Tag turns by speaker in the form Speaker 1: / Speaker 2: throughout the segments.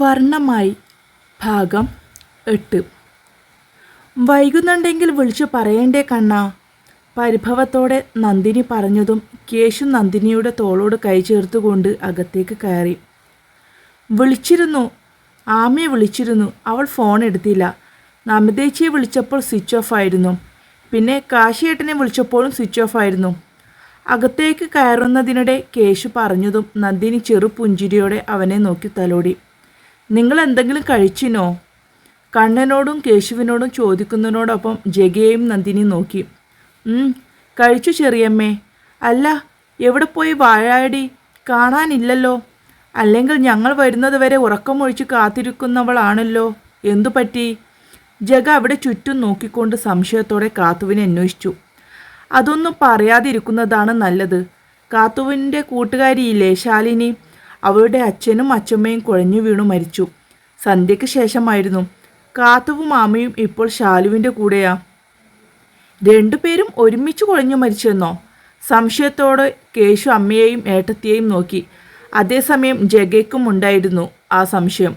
Speaker 1: വർണമായി. ഭാഗം എട്ട്. വൈകുന്നുണ്ടെങ്കിൽ വിളിച്ചു പറയേണ്ടേ കണ്ണ. പരിഭവത്തോടെ നന്ദിനി പറഞ്ഞതും കേശു നന്ദിനിയുടെ തോളോട് കൈ ചേർത്തുകൊണ്ട് അകത്തേക്ക് കയറി. വിളിച്ചിരുന്നു. ആമയെ വിളിച്ചിരുന്നു. അവൾ ഫോൺ എടുത്തില്ല. നമിതേച്ചിയെ വിളിച്ചപ്പോൾ സ്വിച്ച് ഓഫ് ആയിരുന്നു. പിന്നെ കാശിയേട്ടനെ വിളിച്ചപ്പോഴും സ്വിച്ച് ഓഫ് ആയിരുന്നു. അകത്തേക്ക് കയറുന്നതിനിടെ കേശു പറഞ്ഞതും നന്ദിനി ചെറു പുഞ്ചിരിയോടെ അവനെ നോക്കി തലോടി. നിങ്ങൾ എന്തെങ്കിലും കഴിച്ചിനോ? കണ്ണനോടും കേശുവിനോടും ചോദിക്കുന്നതിനോടൊപ്പം ജഗയെയും നന്ദിനി നോക്കി. കഴിച്ചു ചെറിയമ്മേ. അല്ല എവിടെ പോയി വാഴാടി കാണാനില്ലല്ലോ. അല്ലെങ്കിൽ ഞങ്ങൾ വരുന്നത് വരെ ഉറക്കമൊഴിച്ച് കാത്തിരിക്കുന്നവളാണല്ലോ. എന്തു പറ്റി? ജഗ അവിടെ ചുറ്റും നോക്കിക്കൊണ്ട് സംശയത്തോടെ കാത്തുവിനെ അന്വേഷിച്ചു. അതൊന്നും പറയാതിരിക്കുന്നതാണ് നല്ലത്. കാത്തുവിന്റെ കൂട്ടുകാരിയില്ലേ ശാലിനി? അവളുടെ അച്ഛനും അച്ഛമ്മയും കുഴഞ്ഞു വീണു മരിച്ചു. സന്ധ്യയ്ക്ക് ശേഷമായിരുന്നു. കാത്തുവും മാമയും ഇപ്പോൾ ശാലുവിന്റെ കൂടെയാ. രണ്ടുപേരും ഒരുമിച്ച് കുഴഞ്ഞു മരിച്ചെന്നോ? സംശയത്തോടെ കേശു അമ്മയെയും ഏട്ടത്തിയെയും നോക്കി. അതേസമയം ജഗയ്ക്കും ഉണ്ടായിരുന്നു ആ സംശയം.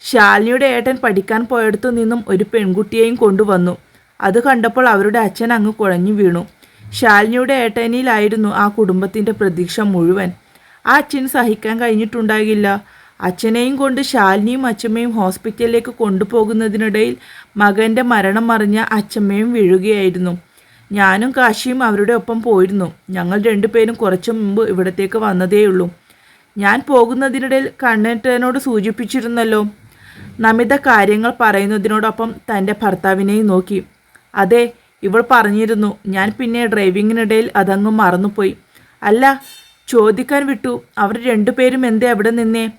Speaker 1: ശാലിനിയുടെ ഏട്ടൻ പഠിക്കാൻ പോയടത്തു നിന്നും ഒരു പെൺകുട്ടിയെയും കൊണ്ടുവന്നു. അത് കണ്ടപ്പോൾ അവരുടെ അച്ഛൻ അങ്ങ് കുഴഞ്ഞു വീണു. ശാലിനിയുടെ ഏട്ടനിലായിരുന്നു ആ കുടുംബത്തിന്റെ പ്രതീക്ഷ മുഴുവൻ. ആ അച്ഛന് സഹിക്കാൻ കഴിഞ്ഞിട്ടുണ്ടാകില്ല. അച്ഛനെയും കൊണ്ട് ശാലിനിയും അച്ഛമ്മയും ഹോസ്പിറ്റലിലേക്ക് കൊണ്ടുപോകുന്നതിനിടയിൽ മകന്റെ മരണം അറിഞ്ഞ അച്ഛമ്മയും വീഴുകയായിരുന്നു. ഞാനും കാശിയും അവരുടെ ഒപ്പം പോയിരുന്നു. ഞങ്ങൾ രണ്ടുപേരും കുറച്ചു മുമ്പ് ഇവിടത്തേക്ക് വന്നതേയുള്ളൂ. ഞാൻ പോകുന്നതിനിടയിൽ കണ്ണേട്ടനോട് സൂചിപ്പിച്ചിരുന്നല്ലോ. നമിത കാര്യങ്ങൾ പറയുന്നതിനോടൊപ്പം തന്റെ ഭർത്താവിനെയും നോക്കി. അതെ ഇവൾ പറഞ്ഞിരുന്നു. ഞാൻ പിന്നെ ഡ്രൈവിങ്ങിനിടയിൽ അതങ്ങ് മറന്നുപോയി. അല്ല ചോദിക്കാൻ വിട്ടു. അവർ രണ്ടുപേരും എന്തേ അവിടെ നിന്നേ?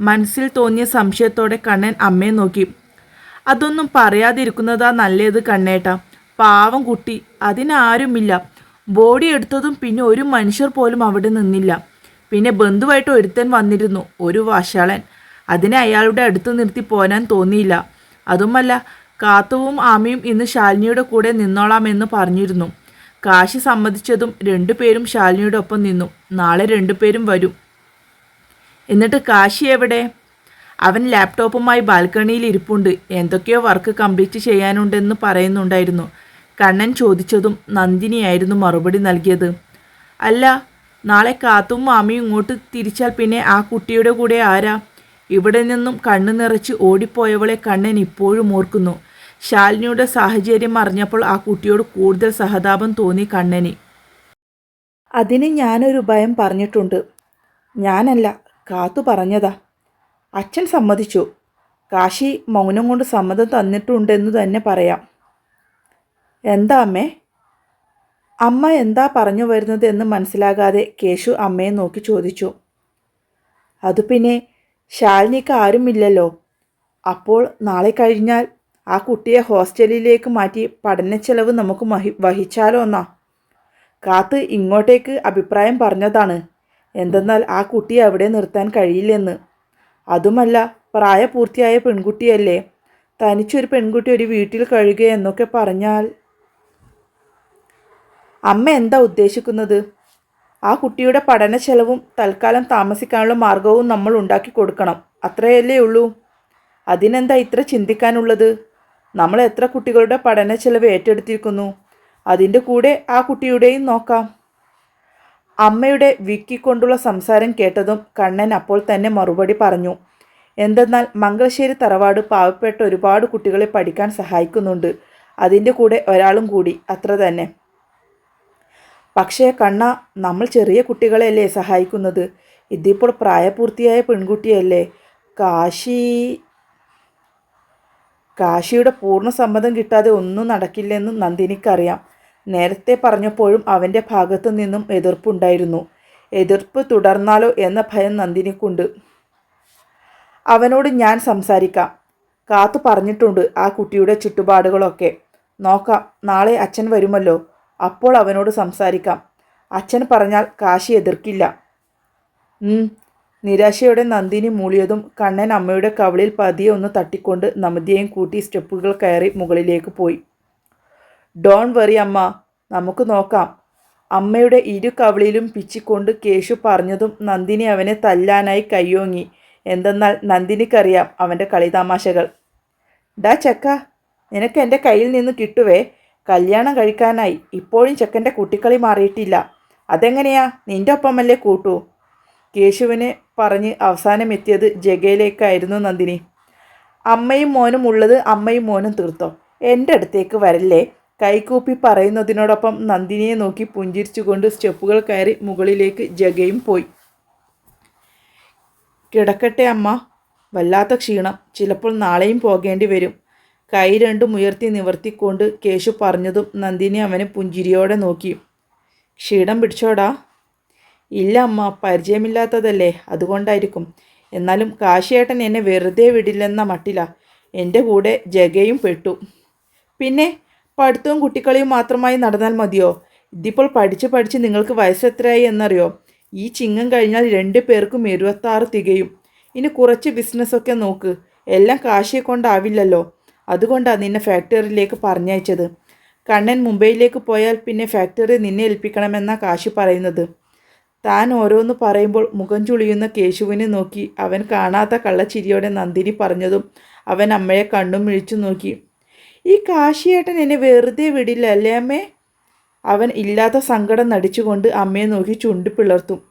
Speaker 1: മനസ്സിൽ തോന്നിയ സംശയത്തോടെ കണ്ണൻ അമ്മയെ നോക്കി. അതൊന്നും പറയാതിരിക്കുന്നതാ നല്ലത് കണ്ണേട്ട. പാവം കുട്ടി. അതിനാരുമില്ല. ബോഡി എടുത്തതും പിന്നെ ഒരു മനുഷ്യർ പോലും അവിടെ നിന്നില്ല. പിന്നെ ബന്ധുവായിട്ട് ഒരുത്തൻ വന്നിരുന്നു. ഒരു വഷളൻ അതിനെ അയാളുടെ അടുത്ത് നിർത്തി പോരാൻ തോന്നിയില്ല. അതുമല്ല കാത്തുവും ആമയും ഇന്ന് ശാലിനിയുടെ കൂടെ നിന്നോളാമെന്ന് പറഞ്ഞിരുന്നു. കാശി സമ്മതിച്ചതും രണ്ടുപേരും ശാലിനിയുടെ ഒപ്പം നിന്നു. നാളെ രണ്ടുപേരും വരും. എന്നിട്ട് കാശി എവിടെ? അവൻ ലാപ്ടോപ്പുമായി ബാൽക്കണിയിൽ ഇരിപ്പുണ്ട്. എന്തൊക്കെയോ വർക്ക് കംപ്ലീറ്റ് ചെയ്യാനുണ്ടെന്ന് പറയുന്നുണ്ടായിരുന്നു. കണ്ണൻ ചോദിച്ചതും നന്ദിനിയായിരുന്നു മറുപടി നൽകിയത്. അല്ല നാളെ കാത്തും മാമിയും ഇങ്ങോട്ട് തിരിച്ചാൽ പിന്നെ ആ കുട്ടിയുടെ കൂടെ ആരാ? ഇവിടെ നിന്നും കണ്ണു നിറച്ച് ഓടിപ്പോയവളെ കണ്ണൻ ഇപ്പോഴും ഓർക്കുന്നു. ശാലിനിയുടെ സാഹചര്യം അറിഞ്ഞപ്പോൾ ആ കുട്ടിയോട് കൂടുതൽ സഹതാപം തോന്നി കണ്ണന്. അതിന് ഞാനൊരു ഭയം പറഞ്ഞിട്ടുണ്ട്. ഞാനല്ല കാത്തു പറഞ്ഞതാ. അച്ഛൻ സമ്മതിച്ചു. കാശി മൗനം കൊണ്ട് സമ്മതം തന്നിട്ടുണ്ടെന്ന് തന്നെ പറയാം. എന്താ അമ്മേ? അമ്മ എന്താ പറഞ്ഞു വരുന്നത് എന്ന് മനസ്സിലാകാതെ കേശു അമ്മയെ നോക്കി ചോദിച്ചു. അത് പിന്നെ ശാലിനിക്ക് ആരുമില്ലല്ലോ. അപ്പോൾ നാളെ കഴിഞ്ഞാൽ ആ കുട്ടിയെ ഹോസ്റ്റലിലേക്ക് മാറ്റി പഠന പഠനച്ചെലവ് നമുക്ക് മഹി വഹിച്ചാലോ എന്നാ കാത്ത് ഇങ്ങോട്ടേക്ക് അഭിപ്രായം പറഞ്ഞതാണ്. എന്തെന്നാൽ ആ കുട്ടിയെ അവിടെ നിർത്താൻ കഴിയില്ലെന്ന്. അതുമല്ല പ്രായപൂർത്തിയായ പെൺകുട്ടിയല്ലേ? തനിച്ചൊരു പെൺകുട്ടി ഒരു വീട്ടിൽ കഴിയുക എന്നൊക്കെ പറഞ്ഞാൽ. അമ്മ എന്താ ഉദ്ദേശിക്കുന്നത്? ആ കുട്ടിയുടെ പഠന ചെലവും തൽക്കാലം താമസിക്കാനുള്ള മാർഗവും നമ്മൾ ഉണ്ടാക്കി കൊടുക്കണം. അത്രയല്ലേ ഉള്ളൂ. അതിനെന്താ ഇത്ര ചിന്തിക്കാനുള്ളത്? നമ്മൾ എത്ര കുട്ടികളുടെ പഠന ചെലവ് ഏറ്റെടുത്തിരിക്കുന്നു? അതിന്റെ കൂടെ ആ കുട്ടിയുടെയും നോക്കാം. അമ്മയുടെ വിക്കിക്കൊണ്ടുള്ള സംസാരം കേട്ടതും കണ്ണൻ അപ്പോൾ തന്നെ മറുപടി പറഞ്ഞു. എന്തെന്നാൽ മംഗളശ്ശേരി തറവാട് പാവപ്പെട്ട ഒരുപാട് കുട്ടികളെ പഠിക്കാൻ സഹായിക്കുന്നുണ്ട്. അതിന്റെ കൂടെ ഒരാളും കൂടി അത്ര തന്നെ. പക്ഷേ കണ്ണ നമ്മൾ ചെറിയ കുട്ടികളെയല്ലേ സഹായിക്കുന്നത്? ഇതിപ്പോൾ പ്രായപൂർത്തിയായ പെൺകുട്ടിയല്ലേ? കാശി കാശിയുടെ പൂർണ സമ്മതം കിട്ടാതെ ഒന്നും നടക്കില്ലെന്ന് നന്ദിനിക്കറിയാം. നേരത്തെ പറഞ്ഞപ്പോഴും അവന്റെ ഭാഗത്തു നിന്നും എതിർപ്പുണ്ടായിരുന്നു. എതിർപ്പ് തുടർന്നാലോ എന്ന ഭയം നന്ദിനിക്കുണ്ട്. അവനോട് ഞാൻ സംസാരിക്കാം. കാത്തു പറഞ്ഞിട്ടുണ്ട് ആ കുട്ടിയുടെ ചുറ്റുപാടുകളൊക്കെ. നോക്കാം നാളെ അച്ഛൻ വരുമല്ലോ. അപ്പോൾ അവനോട് സംസാരിക്കാം. അച്ഛൻ പറഞ്ഞാൽ കാശി എതിർക്കില്ല. നിരാശയോടെ നന്ദിനി മൂളിയതും കണ്ണൻ അമ്മയുടെ കവളിൽ പതിയെ ഒന്ന് തട്ടിക്കൊണ്ട് നമിതയെയും കൂട്ടി സ്റ്റെപ്പുകൾ കയറി മുകളിലേക്ക് പോയി. ഡോൺ വറി അമ്മ. നമുക്ക് നോക്കാം അമ്മയുടെ ഇരു കവളിലും പിച്ചിക്കൊണ്ട് കേശു പറഞ്ഞതും നന്ദിനി അവനെ തല്ലാനായി കയ്യോങ്ങി. എന്തെന്നാൽ നന്ദിനിക്കറിയാം അവന്റെ കളിതാമാശകൾ. ഡാ ചക്ക നിനക്ക് എന്റെ കയ്യിൽ നിന്ന് കിട്ടുവേ. കല്യാണം കഴിക്കാനായി ഇപ്പോഴും ചെക്കന്റെ കുട്ടിക്കളി മാറിയിട്ടില്ല. അതെങ്ങനെയാ? നിന്റെ ഒപ്പമല്ലേ കൂട്ടൂ. കേശുവിനെ പറഞ്ഞ് അവസാനം എത്തിയത് ജഗയിലേക്കായിരുന്നു നന്ദിനി. അമ്മയും മോനും ഉള്ളത് അമ്മയും മോനും തീർത്തോ? എന്റെ അടുത്തേക്ക് വരല്ലേ? കൈകൂപ്പി പറയുന്നതിനോടൊപ്പം നന്ദിനിയെ നോക്കി പുഞ്ചിരിച്ചുകൊണ്ട് സ്റ്റെപ്പുകൾ കയറി മുകളിലേക്ക് ജഗയും പോയി. കിടക്കട്ടെ അമ്മ. വല്ലാത്ത ക്ഷീണം. ചിലപ്പോൾ നാളെയും പോകേണ്ടി വരും. കൈ രണ്ടും ഉയർത്തി നിവർത്തിക്കൊണ്ട് കേശു പറഞ്ഞതും നന്ദിനി അവനെ പുഞ്ചിരിയോടെ നോക്കി. ക്ഷീണം പിടിച്ചോടാ. ഇല്ല അമ്മ പരിചയമില്ലാത്തതല്ലേ അതുകൊണ്ടായിരിക്കും. എന്നാലും കാശിയേട്ടൻ എന്നെ വെറുതെ വിടില്ലെന്ന മട്ടില. എന്റെ കൂടെ ജഗയും പെട്ടു. പിന്നെ പഠിത്തവും കുട്ടിക്കളിയും മാത്രമായി നടന്നാൽ മതിയോ? ഇതിപ്പോൾ പഠിച്ച് പഠിച്ച് നിങ്ങൾക്ക് വയസ്സെത്രയായി എന്നറിയോ? ഈ ചിങ്ങം കഴിഞ്ഞാൽ രണ്ടു പേർക്കും ഇരുപത്താറ് തികയും. ഇനി കുറച്ച് ബിസിനസ്സൊക്കെ നോക്ക്. എല്ലാം കാശിയെ കൊണ്ടാവില്ലല്ലോ അതുകൊണ്ടാണ് നിന്നെ ഫാക്ടറിയിലേക്ക് പറഞ്ഞയച്ചത്. കണ്ണൻ മുംബൈയിലേക്ക് പോയാൽ പിന്നെ ഫാക്ടറി നിന്നെ ഏൽപ്പിക്കണമെന്നാണ് കാശി പറയുന്നത്. താൻ ഓരോന്ന് പറയുമ്പോൾ മുഖം ചുളിയുന്ന കേശുവിനെ നോക്കി അവൻ കാണാത്ത കള്ളച്ചിരിയോടെ നന്ദിനി പറഞ്ഞതും അവൻ അമ്മയെ കണ്ണും മിഴിച്ചു നോക്കി. ഈ കാശിയേട്ടൻ എന്നെ വെറുതെ വിടില്ല അല്ലേ അമ്മേ? അവൻ ഇല്ലാത്ത സങ്കടം നടിച്ചുകൊണ്ട് അമ്മയെ നോക്കി ചുണ്ടി പിളർത്തും.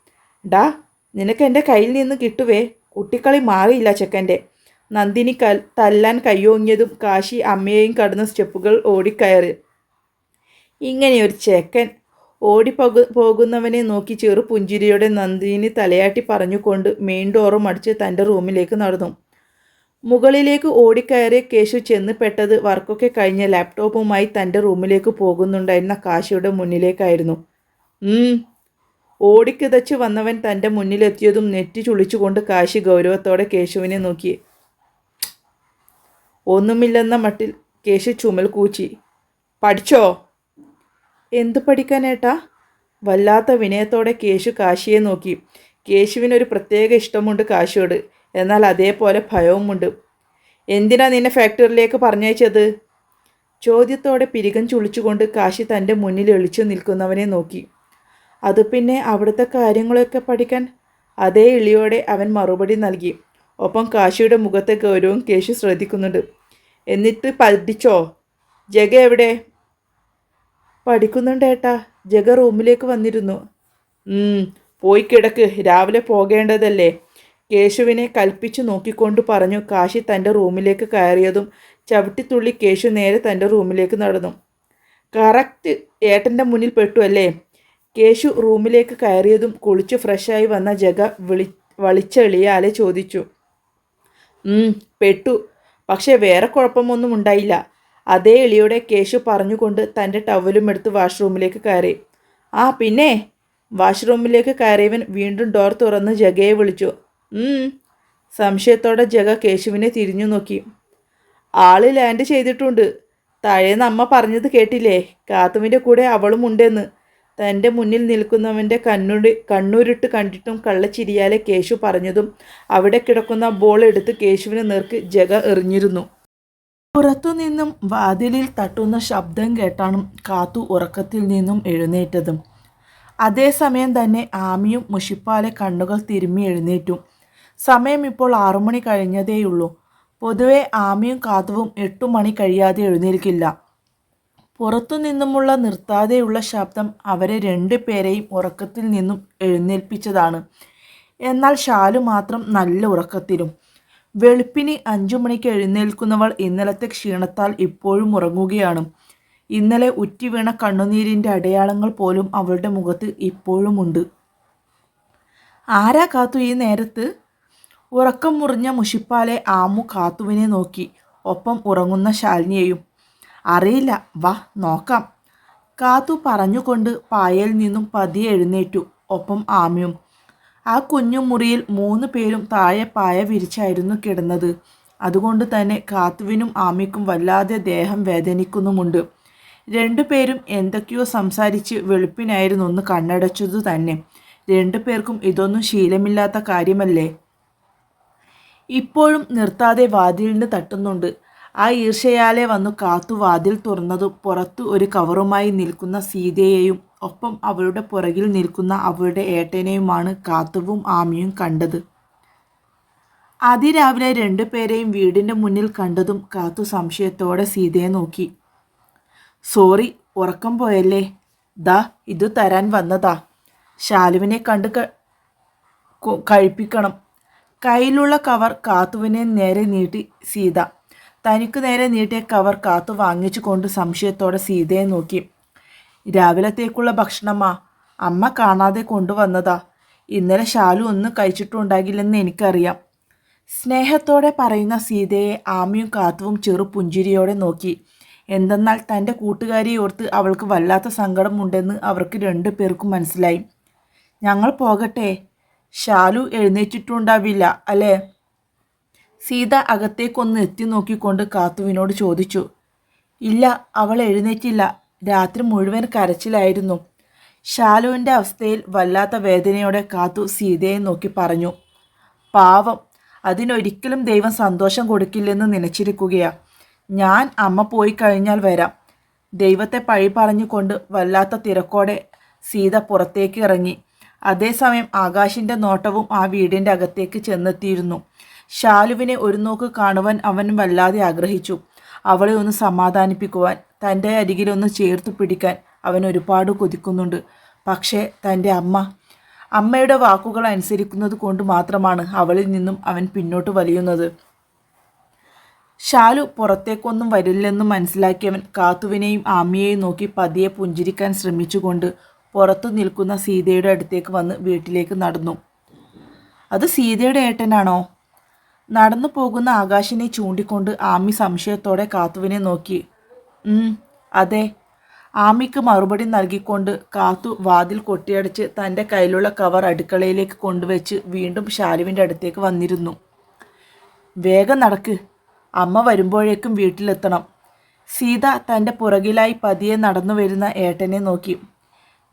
Speaker 1: ഡാ നിനക്ക് എന്റെ കയ്യിൽ നിന്ന് കിട്ടുവേ. കുട്ടിക്കളി മാറിയില്ല ചെക്കന്റെ. നന്ദിനി കൽ തല്ലാൻ കയ്യോങ്ങിയതും കാശി അമ്മയെയും കടന്ന സ്റ്റെപ്പുകൾ ഓടിക്കയറി. ഇങ്ങനെയൊരു ചെക്കൻ ഓടിപ്പോകു പോകുന്നവനെ നോക്കി ചെറു പുഞ്ചിരിയോടെ നന്ദിനി തലയാട്ടി പറഞ്ഞുകൊണ്ട് മെയിൻ ഡോറും അടിച്ച് തന്റെ റൂമിലേക്ക് നടന്നു. മുകളിലേക്ക് ഓടിക്കയറിയ കേശു ചെന്ന് പെട്ടത് വർക്കൊക്കെ കഴിഞ്ഞ ലാപ്ടോപ്പുമായി തന്റെ റൂമിലേക്ക് പോകുന്നുണ്ടായിരുന്ന കാശിയുടെ മുന്നിലേക്കായിരുന്നു. ഓടിക്കിതച്ച് വന്നവൻ തന്റെ മുന്നിലെത്തിയതും നെറ്റി ചുളിച്ചുകൊണ്ട് കാശി ഗൗരവത്തോടെ കേശുവിനെ നോക്കി. ഒന്നുമില്ലെന്ന മട്ടിൽ കേശു ചുമൽ കൂച്ചി. പഠിച്ചോ? എന്തു പഠിക്കാനേട്ടാ വല്ലാത്ത വിനയത്തോടെ കേശു കാശിയെ നോക്കി. കേശുവിനൊരു പ്രത്യേക ഇഷ്ടമുണ്ട് കാശിയോട് എന്നാൽ അതേപോലെ ഭയവുമുണ്ട്. എന്തിനാ നിന്നെ ഫാക്ടറിയിലേക്ക് പറഞ്ഞയച്ചത്? ചോദ്യത്തോടെ പിരികം ചുളിച്ചുകൊണ്ട് കാശി തന്റെ മുന്നിൽ എളിച്ചു നിൽക്കുന്നവനെ നോക്കി. അത് പിന്നെ അവിടുത്തെ കാര്യങ്ങളൊക്കെ പഠിക്കാൻ? അതേ ഇളിയോടെ അവൻ മറുപടി നൽകി. ഒപ്പം കാശിയുടെ മുഖത്തെ ഗൗരവം കേശു ശ്രദ്ധിക്കുന്നുണ്ട്. എന്നിട്ട് പഠിച്ചോ? ജഗ എവിടെ? പഠിക്കുന്നുണ്ട് ഏട്ടാ. ജഗ റൂമിലേക്ക് വന്നിരുന്നു. പോയി കിടക്ക്. രാവിലെ പോകേണ്ടതല്ലേ? കേശുവിനെ കൽപ്പിച്ചു നോക്കിക്കൊണ്ട് പറഞ്ഞു കാശി തന്റെ റൂമിലേക്ക് കയറിയതും ചവിട്ടിത്തുള്ളി കേശു നേരെ തന്റെ റൂമിലേക്ക് നടന്നു. കറക്റ്റ് ഏട്ടന്റെ മുന്നിൽ പെട്ടു അല്ലേ? കേശു റൂമിലേക്ക് കയറിയതും കുളിച്ച് ഫ്രഷായി വന്ന ജഗ വിളി വളിച്ചെളിയാലെ ചോദിച്ചു. പെട്ടു. പക്ഷേ വേറെ കുഴപ്പമൊന്നും ഉണ്ടായില്ല. അതേ എളിയോടെ കേശു പറഞ്ഞുകൊണ്ട് തന്റെ ടവലും എടുത്ത് വാഷ്റൂമിലേക്ക് കയറി. ആ പിന്നെ? വാഷ്റൂമിലേക്ക് കയറിയവൻ വീണ്ടും ഡോർ തുറന്ന് ജഗയെ വിളിച്ചു. സംശയത്തോടെ ജഗ കേശുവിനെ തിരിഞ്ഞു നോക്കി. ആൾ ലാൻഡ് ചെയ്തിട്ടുണ്ട്. താഴേന്ന് അമ്മ പറഞ്ഞത് കേട്ടില്ലേ? കാത്തുവിന്റെ കൂടെ അവളും ഉണ്ടെന്ന്. തന്റെ മുന്നിൽ നിൽക്കുന്നവന്റെ കണ്ണുടി കണ്ണൂരിട്ട് കണ്ടിട്ടും കള്ളച്ചിരിയാലെ കേശു പറഞ്ഞതും അവിടെ കിടക്കുന്ന ബോൾ എടുത്ത് കേശുവിന് നേർക്ക് ജഗ എറിഞ്ഞിരുന്നു. പുറത്തുനിന്നും വാതിലിൽ തട്ടുന്ന ശബ്ദം കേട്ടാണ് കാത്തു ഉറക്കത്തിൽ നിന്നും എഴുന്നേറ്റതും. അതേസമയം തന്നെ ആമിയും മുഷിപ്പാലെ കണ്ണുകൾ തിരുമ്മി എഴുന്നേറ്റു. സമയം ഇപ്പോൾ ആറുമണി കഴിഞ്ഞതേയുള്ളൂ. പൊതുവെ ആമിയും കാത്തുവും എട്ടു മണി കഴിയാതെ എഴുന്നേൽക്കില്ല. പുറത്തു നിന്നുമുള്ള നിർത്താതെയുള്ള ശബ്ദം അവരെ രണ്ടു പേരെയും ഉറക്കത്തിൽ നിന്നും എഴുന്നേൽപ്പിച്ചതാണ്. എന്നാൽ ഷാലു മാത്രം നല്ല ഉറക്കത്തിലും വെളുപ്പിന് അഞ്ചു മണിക്ക് എഴുന്നേൽക്കുന്നവൾ ഇന്നലത്തെ ക്ഷീണത്താൽ ഇപ്പോഴും ഉറങ്ങുകയാണ്. ഇന്നലെ ഉറ്റിവീണ കണ്ണുനീരിന്റെ അടയാളങ്ങൾ പോലും അവളുടെ മുഖത്ത് ഇപ്പോഴുമുണ്ട് ആരാ കാത്തു ഈ നേരത്ത്? ഉറക്കം മുറിഞ്ഞ മുഷിപ്പാലെ ആമു കാത്തുവിനെ നോക്കി. ഒപ്പം ഉറങ്ങുന്ന ശാലിനിയെയും. അറിയില്ല വാ നോക്കാം. കാത്തു പറഞ്ഞുകൊണ്ട് പായയിൽ നിന്നും പതിയെ എഴുന്നേറ്റു. ഒപ്പം ആമയും. ആ കുഞ്ഞു മുറിയിൽ മൂന്ന് പേരും താഴെ പായ വിരിച്ചായിരുന്നു കിടന്നത്. അതുകൊണ്ട് തന്നെ കാത്തുവിനും ആമിക്കും വല്ലാതെ ദേഹം വേദനിക്കുന്നുമുണ്ട്. രണ്ടുപേരും എന്തൊക്കെയോ സംസാരിച്ച് വെളുപ്പിനായിരുന്നു ഒന്ന് കണ്ണടച്ചതു തന്നെ. രണ്ടുപേർക്കും ഇതൊന്നും ശീലമില്ലാത്ത കാര്യമല്ലേ? ഇപ്പോഴും നിർത്താതെ വാതിലിന് തട്ടുന്നുണ്ട്. ആ ഈർഷയാലെ വന്നു കാത്തു വാതിൽ തുറന്നതും പുറത്തു ഒരു കവറുമായി നിൽക്കുന്ന സീതയെയും ഒപ്പം അവളുടെ പുറകിൽ നിൽക്കുന്ന അവളുടെ ഏട്ടനെയുമാണ് കാത്തുവും ആമിയും കണ്ടത്. അതിരാവിലെ രണ്ടുപേരെയും വീടിന്റെ മുന്നിൽ കണ്ടതും കാത്തു സംശയത്തോടെ സീതയെ നോക്കി. സോറി ഉറക്കം പോയല്ലേ? ദാ ഇത് തരാൻ വന്നതാ. ശാലുവിനെ കണ്ട് കഴിപ്പിക്കണം. കയ്യിലുള്ള കവർ കാത്തുവിനെ നേരെ നീട്ടി സീത. തനിക്ക് നേരെ നീട്ടിയ കവർ കാത്തു വാങ്ങിച്ചു കൊണ്ട് സംശയത്തോടെ സീതയെ നോക്കി. രാവിലത്തേക്കുള്ള ഭക്ഷണമാ. അമ്മ കാണാതെ കൊണ്ടുവന്നതാ. ഇന്നലെ ശാലു ഒന്നും കഴിച്ചിട്ടുണ്ടാകില്ലെന്ന് എനിക്കറിയാം. സ്നേഹത്തോടെ പറയുന്ന സീതയെ ആമിയും കാത്തുവും ചെറു പുഞ്ചിരിയോടെ നോക്കി. എന്തെന്നാൽ തന്റെ കൂട്ടുകാരിയെ ഓർത്ത് അവൾക്ക് വല്ലാത്ത സങ്കടമുണ്ടെന്ന് അവർക്ക് രണ്ടു പേർക്കും മനസ്സിലായി. ഞങ്ങൾ പോകട്ടെ. ശാലു എഴുന്നേറ്റിട്ടുണ്ടാവില്ല അല്ലേ? സീത അകത്തേക്കൊന്ന് എത്തി നോക്കിക്കൊണ്ട് കാത്തുവിനോട് ചോദിച്ചു. ഇല്ല അവൾ എഴുന്നേറ്റില്ല. രാത്രി മുഴുവൻ കരച്ചിലായിരുന്നു. ഷാലുവിന്റെ അവസ്ഥയിൽ വല്ലാത്ത വേദനയോടെ കാത്തു സീതയെ നോക്കി പറഞ്ഞു. പാവം അതിനൊരിക്കലും ദൈവം സന്തോഷം കൊടുക്കില്ലെന്ന് നനച്ചിരിക്കുകയാ. ഞാൻ അമ്മ പോയി കഴിഞ്ഞാൽ വരാം. ദൈവത്തെ പഴി പറഞ്ഞുകൊണ്ട് വല്ലാത്ത തിരക്കോടെ സീത പുറത്തേക്ക് ഇറങ്ങി. അതേസമയം ആകാശിന്റെ നോട്ടവും ആ വീടിന്റെ അകത്തേക്ക് ചെന്നെത്തിയിരുന്നു. ഷാലുവിനെ ഒരു നോക്ക് കാണുവാൻ അവൻ വല്ലാതെ ആഗ്രഹിച്ചു. അവളെ ഒന്ന് സമാധാനിപ്പിക്കുവാൻ തന്റെ അരികിലൊന്ന് ചേർത്ത് പിടിക്കാൻ അവൻ ഒരുപാട് കൊതിക്കുന്നുണ്ട്. പക്ഷേ തന്റെ അമ്മ അമ്മയുടെ വാക്കുകൾ അനുസരിക്കുന്നത് കൊണ്ട് മാത്രമാണ് അവളിൽ നിന്നും അവൻ പിന്നോട്ട് വലിയുന്നത്. ഷാലു പുറത്തേക്കൊന്നും വരില്ലെന്നും മനസ്സിലാക്കിയവൻ കാത്തുവിനെയും ആമിയെയും നോക്കി പതിയെ പുഞ്ചിരിക്കാൻ ശ്രമിച്ചുകൊണ്ട് പുറത്തു നിൽക്കുന്ന സീതയുടെ അടുത്തേക്ക് വന്ന് വീട്ടിലേക്ക് നടന്നു. അത് സീതയുടെ ഏട്ടനാണോ? നടന്നു പോകുന്ന ആകാശിനെ ചൂണ്ടിക്കൊണ്ട് ആമി സംശയത്തോടെ കാത്തുവിനെ നോക്കി. അതെ. ആമിക്ക് മറുപടി നൽകിക്കൊണ്ട് കാത്തു വാതിൽ കൊട്ടിയടച്ച് തന്റെ കയ്യിലുള്ള കവർ അടുക്കളയിലേക്ക് കൊണ്ടുവച്ച് വീണ്ടും ഷാലുവിന്റെ അടുത്തേക്ക് വന്നിരുന്നു. വേഗം നടക്ക്. അമ്മ വരുമ്പോഴേക്കും വീട്ടിലെത്തണം. സീത തന്റെ പുറകിലായി പതിയെ നടന്നു വരുന്ന ഏട്ടനെ നോക്കി.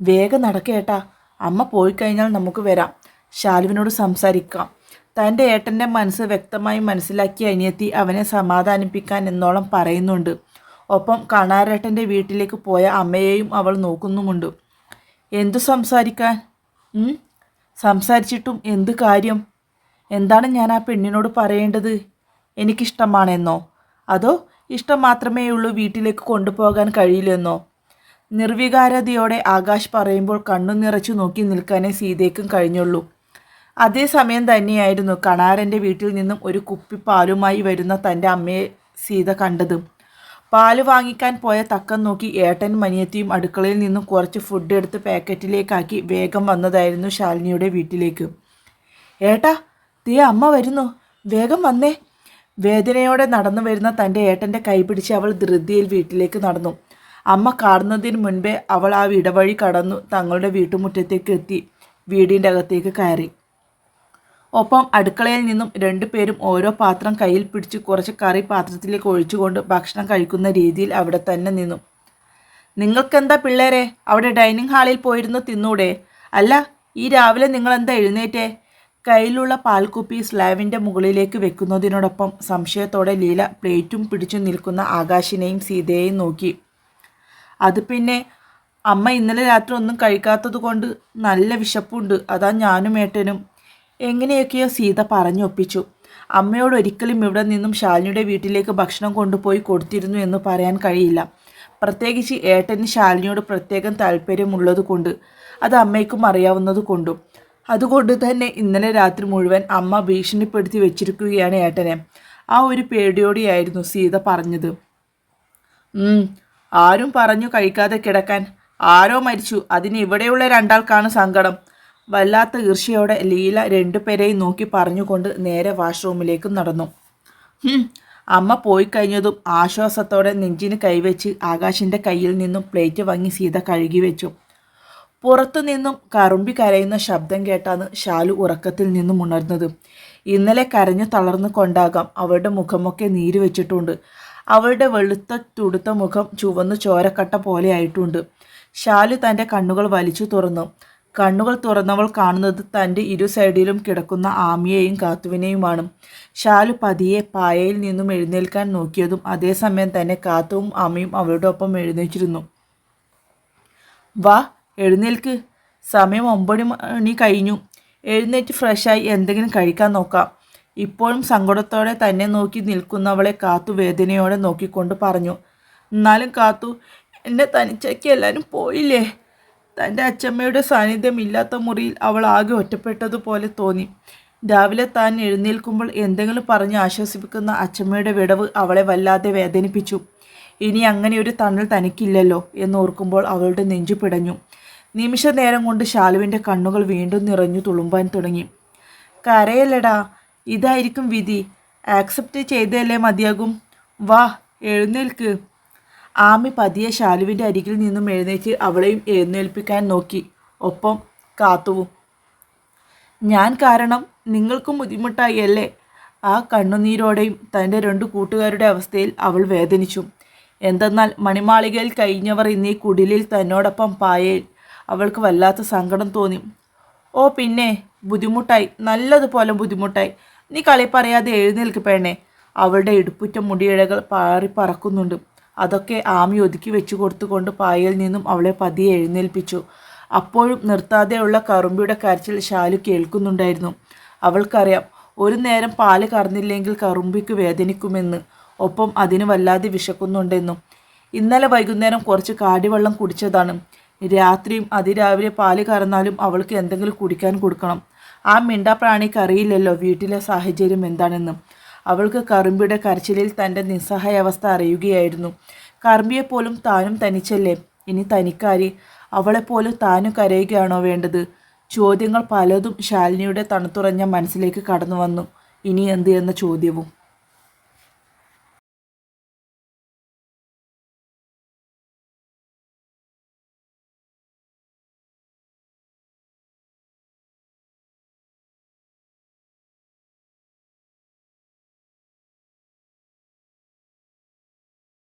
Speaker 1: വേഗം നടക്കേട്ടാ അമ്മ പോയി കഴിഞ്ഞാൽ നമുക്ക് വരാം. ശാലുവിനോട് സംസാരിക്കാം. തന്റെ ഏട്ടന്റെ മനസ്സ് വ്യക്തമായി മനസ്സിലാക്കി അനിയത്തി അവനെ സമാധാനിപ്പിക്കാൻ എന്നോളം പറയുന്നുണ്ട്. ഒപ്പം കണാരേട്ടന്റെ വീട്ടിലേക്ക് പോയ അമ്മയെയും അവൾ നോക്കുന്നുമുണ്ട്. എന്തു സംസാരിക്കാൻ? സംസാരിച്ചിട്ടും എന്ത് കാര്യം? എന്താണ് ഞാൻ ആ പെണ്ണിനോട് പറയേണ്ടത്? എനിക്കിഷ്ടമാണെന്നോ? അതോ ഇഷ്ടം മാത്രമേ ഉള്ളൂ വീട്ടിലേക്ക് കൊണ്ടുപോകാൻ കഴിയില്ലെന്നോ? നിർവികാരതയോടെ ആകാശ് പറയുമ്പോൾ കണ്ണു നിറച്ചു നോക്കി നിൽക്കാനേ സീതയ്ക്കും കഴിഞ്ഞുള്ളൂ. അതേസമയം തന്നെയായിരുന്നു കണാരന്റെ വീട്ടിൽ നിന്നും ഒരു കുപ്പി പാലുമായി വരുന്ന തന്റെ അമ്മയെ സീത കണ്ടതും. പാൽ വാങ്ങിക്കാൻ പോയ തക്കം നോക്കി ഏട്ടൻ മനിയത്തിയും അടുക്കളയിൽ നിന്നും കുറച്ച് ഫുഡ് എടുത്ത് പാക്കറ്റിലേക്കാക്കി വേഗം വന്നതായിരുന്നു ശാലിനിയുടെ വീട്ടിലേക്ക്. ഏട്ടാ തീ അമ്മ വരുന്നു. വേഗം വന്നേ. വേദനയോടെ നടന്നു വരുന്ന തന്റെ ഏട്ടന്റെ കൈ പിടിച്ച് അവൾ ധൃതിയിൽ വീട്ടിലേക്ക് നടന്നു. അമ്മ കാണുന്നതിന് മുൻപേ അവൾ ആ ഇടവഴി കടന്നു തങ്ങളുടെ വീട്ടുമുറ്റത്തേക്ക് എത്തി. വീടിന്റെ അകത്തേക്ക് കയറി. ഒപ്പം അടുക്കളയിൽ നിന്നും രണ്ടുപേരും ഓരോ പാത്രം കയ്യിൽ പിടിച്ച് കുറച്ച് കറി പാത്രത്തിലേക്ക് ഒഴിച്ചുകൊണ്ട് ഭക്ഷണം കഴിക്കുന്ന രീതിയിൽ അവിടെ തന്നെ നിന്നു. നിങ്ങൾക്കെന്താ പിള്ളേരെ? അവിടെ ഡൈനിങ് ഹാളിൽ പോയിരുന്നു തിന്നൂടെ? അല്ല ഈ രാവിലെ നിങ്ങളെന്താ എഴുന്നേറ്റേ? കയ്യിലുള്ള പാൽക്കുപ്പി സ്ലാവിന്റെ മുകളിലേക്ക് വെക്കുന്നതിനോടൊപ്പം സംശയത്തോടെ ലീല പ്ലേറ്റും പിടിച്ചു നിൽക്കുന്ന ആകാശിനെയും സീതയെയും നോക്കി. അത് പിന്നെ അമ്മ ഇന്നലെ രാത്രി ഒന്നും കഴിക്കാത്തത് കൊണ്ട് നല്ല വിശപ്പുണ്ട്. അതാ ഞാനും ഏട്ടനും. എങ്ങനെയൊക്കെയോ സീത പറഞ്ഞൊപ്പിച്ചു. അമ്മയോട് ഒരിക്കലും ഇവിടെ നിന്നും ശാലിനിയുടെ വീട്ടിലേക്ക് ഭക്ഷണം കൊണ്ടുപോയി കൊടുത്തിരുന്നു എന്ന് പറയാൻ കഴിയില്ല. പ്രത്യേകിച്ച് ഏട്ടന് ശാലിനിയോട് പ്രത്യേകം താല്പര്യമുള്ളതുകൊണ്ട് അത് അമ്മയ്ക്കും അറിയാവുന്നത് കൊണ്ടും. അതുകൊണ്ട് തന്നെ ഇന്നലെ രാത്രി മുഴുവൻ അമ്മ ഭീഷണിപ്പെടുത്തി വെച്ചിരിക്കുകയാണ് ഏട്ടനെ. ആ ഒരു പേടിയോടെയായിരുന്നു സീത പറഞ്ഞത്. ആരും പറഞ്ഞു കഴിക്കാതെ കിടക്കാൻ. ആരോ മരിച്ചു. അതിന് ഇവിടെയുള്ള രണ്ടാൾക്കാണ് സങ്കടം. വല്ലാത്ത ഈർഷ്യയോടെ ലീല രണ്ടുപേരെയും നോക്കി പറഞ്ഞുകൊണ്ട് നേരെ വാഷ്റൂമിലേക്ക് നടന്നു. അമ്മ പോയി കഴിഞ്ഞതും ആശ്വാസത്തോടെ നെഞ്ചിന് കൈവച്ച് ആകാശിന്റെ കയ്യിൽ നിന്നും പ്ലേറ്റ് വാങ്ങി സീത കഴുകി വെച്ചു. പുറത്തു നിന്നും കറുമ്പി കരയുന്ന ശബ്ദം കേട്ടാണ് ഷാലു ഉറക്കത്തിൽ നിന്നും ഉണർന്നത്. ഇന്നലെ കരഞ്ഞു തളർന്നു കൊണ്ടാകാം അവളുടെ മുഖമൊക്കെ നീര് വെച്ചിട്ടുണ്ട്. അവളുടെ വെളുത്ത തുടുത്ത മുഖം ചുവന്നു ചോരക്കട്ട പോലെ ആയിട്ടുണ്ട്. ഷാലു തന്റെ കണ്ണുകൾ വലിച്ചു തുറന്നു. കണ്ണുകൾ തുറന്നവൾ കാണുന്നത് തന്റെ ഇരു സൈഡിലും കിടക്കുന്ന ആമിയെയും കാത്തുവിനെയുമാണ്. ഷാലു പതിയെ പായയിൽ നിന്നും എഴുന്നേൽക്കാൻ നോക്കിയതും അതേസമയം തന്നെ കാത്തുവും ആമിയും അവളുടെ ഒപ്പം എഴുന്നേറ്റിരുന്നു. വാ എഴുന്നേൽക്ക്. സമയം ഒമ്പത് മണി കഴിഞ്ഞു. എഴുന്നേറ്റ് ഫ്രഷായി എന്തെങ്കിലും കഴിക്കാൻ നോക്കാം. ഇപ്പോഴും സങ്കടത്തോടെ തന്നെ നോക്കി നിൽക്കുന്നവളെ കാത്തു വേദനയോടെ നോക്കിക്കൊണ്ട് പറഞ്ഞു. എന്നാലും കാത്തു എന്നെ തനിച്ചാക്കി എല്ലാവരും പോയില്ലേ? തന്റെ അച്ചമ്മയുടെ സാന്നിധ്യമില്ലാത്ത മുറിയിൽ അവൾ ആകെ ഒറ്റപ്പെട്ടതുപോലെ തോന്നി. രാവിലെ താൻ എഴുന്നേൽക്കുമ്പോൾ എന്തെങ്കിലും പറഞ്ഞ് ആശ്വസിപ്പിക്കുന്ന അച്ചമ്മയുടെ വിടവ് അവളെ വല്ലാതെ വേദനിപ്പിച്ചു. ഇനി അങ്ങനെ ഒരു തണൽ തനിക്കില്ലല്ലോ എന്നോർക്കുമ്പോൾ അവളുടെ നെഞ്ചു പിടഞ്ഞു. നിമിഷ നേരം കൊണ്ട് ശാലുവിന്റെ കണ്ണുകൾ വീണ്ടും നിറഞ്ഞു തുളുമ്പാൻ തുടങ്ങി. കരയല്ലടാ ഇതായിരിക്കും വിധി. ആക്സെപ്റ്റ് ചെയ്തല്ലേ മതിയാകും. വാ എഴുന്നേൽക്ക്. ആമി പതിയെ ശാലുവിന്റെ അരികിൽ നിന്നും എഴുന്നേറ്റ് അവളെയും എഴുന്നേൽപ്പിക്കാൻ നോക്കി. ഒപ്പം കാത്തുവും. ഞാൻ കാരണം നിങ്ങൾക്കും ബുദ്ധിമുട്ടായി അല്ലേ ആ കണ്ണുനീരോടെയും തന്റെ രണ്ട് കൂട്ടുകാരുടെ അവസ്ഥയിൽ അവൾ വേദനിച്ചു. എന്തെന്നാൽ മണിമാളികയിൽ കഴിഞ്ഞവർ ഇന്നീ കുടിലിൽ തന്നോടൊപ്പം പായയിൽ അവൾക്ക് വല്ലാത്ത സങ്കടം തോന്നി. ഓ പിന്നെ ബുദ്ധിമുട്ടായി. നല്ലതുപോലെ ബുദ്ധിമുട്ടായി. നീ കളി പറയാതെ എഴുന്നേൽക്ക് പെണ്ണേ. അവളുടെ ഇടുപ്പുറ്റ മുടിയിഴകൾ പാറി പറക്കുന്നുണ്ട്. അതൊക്കെ ആമി ഒതുക്കി വെച്ചു കൊടുത്തുകൊണ്ട് പായയിൽ നിന്നും അവളെ പതിയെ എഴുന്നേൽപ്പിച്ചു. അപ്പോഴും നിർത്താതെയുള്ള കറുമ്പിയുടെ കരച്ചിൽ ശാലു കേൾക്കുന്നുണ്ടായിരുന്നു. അവൾക്കറിയാം ഒരു നേരം പാൽ കറന്നില്ലെങ്കിൽ കറുമ്പിക്ക് വേദനിക്കുമെന്ന്. ഒപ്പം അതിന് വല്ലാതെ വിശക്കുന്നുണ്ടെന്നും. ഇന്നലെ വൈകുന്നേരം കുറച്ച് കാടിവെള്ളം കുടിച്ചതാണ്. രാത്രിയും അതിരാവിലെ പാൽ കറന്നാലും അവൾക്ക് എന്തെങ്കിലും കുടിക്കാൻ കൊടുക്കണം. ആ മിണ്ടാപ്രാണിക്ക് അറിയില്ലല്ലോ വീട്ടിലെ സാഹചര്യം എന്താണെന്ന്. അവൾക്ക് കറുമ്പിയുടെ കരച്ചിലിൽ തന്റെ നിസ്സഹായാവസ്ഥ അറിയുകയായിരുന്നു. കറുമ്പിയെപ്പോലും താനും തനിച്ചല്ലേ? ഇനി തനിക്കാരി അവളെപ്പോലും താനും കരയുകയാണോ വേണ്ടത്? ചോദ്യങ്ങൾ പലതും ശാലിനിയുടെ തണുത്തുറഞ്ഞ മനസ്സിലേക്ക് കടന്നു വന്നു ഇനി എന്ത് എന്ന ചോദ്യവും.